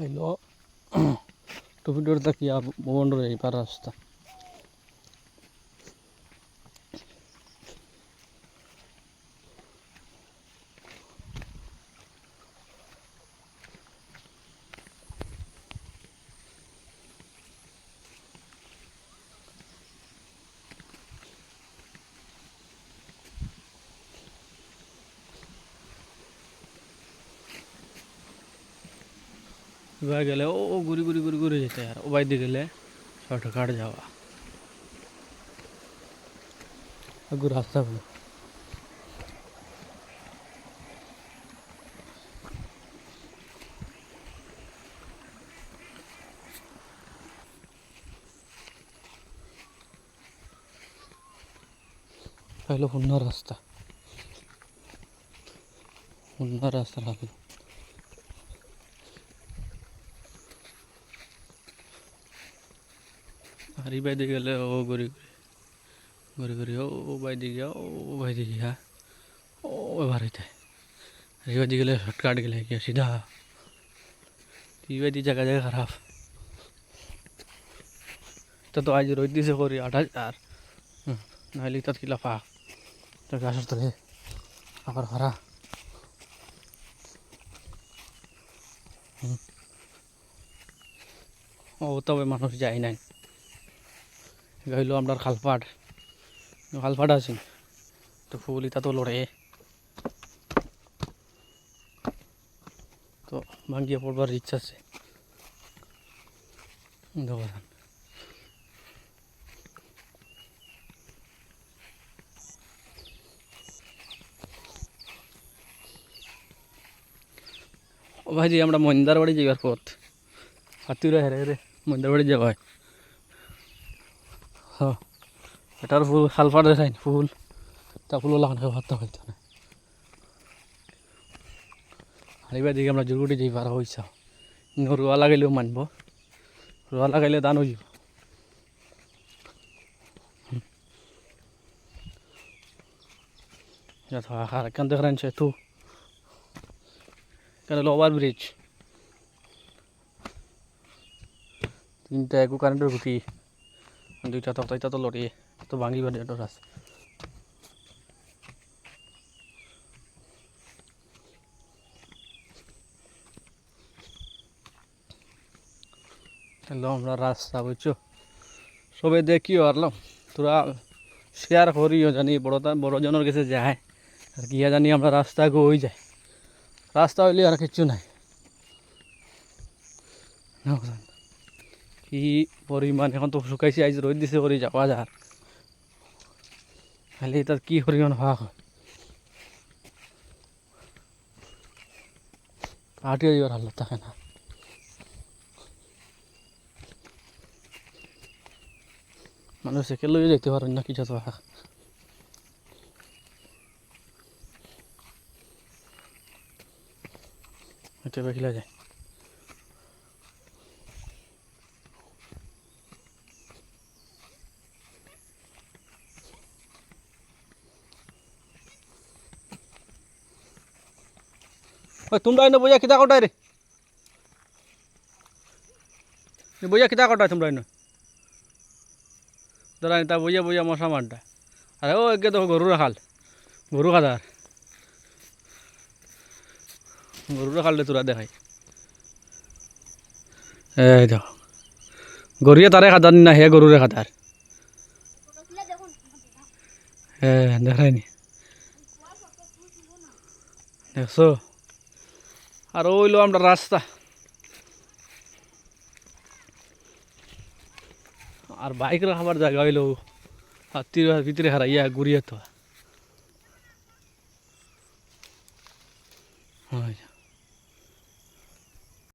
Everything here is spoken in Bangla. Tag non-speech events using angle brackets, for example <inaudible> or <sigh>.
হইল। <coughs> টুপিটোর তাকিয়া ভবনডোর এই পার রাস্তা এবার গেলে ও ও ঘুরি ঘুরি ঘুরি ঘুরে যেতে আর ও বাইরে গেলে শর্টকাট যাওয়া আগু রাস্তা বলো হলো অন্য রাস্তা অন্য রাস্তা রাখল এই বাইরে গেলে, ও ঘুরি ঘুরি ঘুরি ঘুরি ও বাইরে গিয়া, ও বাইরে গিয়া, ও এবার হইতে এই বাইরে গেলে শর্টকাট গেলে গিয়া সিধা এই বাইরে জায়গা জায়গা খারাপ তা তো আজ রোদ দিছে করি আট হাজার নাহলে তাত কিলা পা তো গাছের তলে। আবার ভাড়া ও তবে মানুষ যায় নাই। গাইলো আমরা খালপাট খালপাট আছি। তো ফুল ইতা তো লড়ে। তো ভাঙ্গিয়ে পড়বার ইচ্ছা আছে। ভাইজি আমরা মন্দার বাড়ি যাইবার পথ। হাতিরা হেরে হেরে মন্দার বাড়ি হয়। হ্যাঁ এটার ফুল খালপাট দেখাই ফুল। তা ফুল লাগানো ভাবতে হইতো না আর এবার দিকে আমরা জুরগুটি যাই পারা হইছা রুয়া লাগাইলেও মানব। রুয়া লাগাইলে দান যাব। আর এখান দেখেন সেতু এখানে ওভার ব্রিজ তিনটা একু কারেন্টের খুঁটি দুইটা তো তো লড়িয়ে, তো ভাঙি বাড়ি এটা আছে আমরা রাস্তা, বুঝছ? সবে দেখিও আরলাম তোরা শেয়ার করিও জানি, বড় বড়জনের কাছে যায়, আর কি জানি আমরা রাস্তা গই যায়। রাস্তা হইলে আর কিচ্ছু নাই। কি পরিমাণ এখন তো শুকাইছে, আজ রোদ দিছে করে যাওয়া যার খালি তার কি পরিমাণ ভাগ হয়। হাঁটিয়ে যাওয়ার হালত থাকে না। মানুষ একে লইয়ে যেতে পারেন না কিছু তো ভাগ এটা বেখিলা যায়। ওই, তোমরা এনে বইয়া কিতা কটাই রে? বইয়া কিতা কটাই তোমরা এনে? দাঁড়া তা বইয়া বইয়া মশা মারটা। আরে, ও, একে দেখো গরু রাখাল গরু খাদার গরু রাখালে তোরা দেখাই। এই দেখো। গরুয়ে তারে খাদার না হে গরুরে খাদার হ্যাঁ দেখায়নি দেখছ? আর ওইলো আমরা রাস্তা। আর বাইক রাখাবার জায়গা হইল হাতির ভিতরে হারাইয়া ঘুরিয়ে তো হয়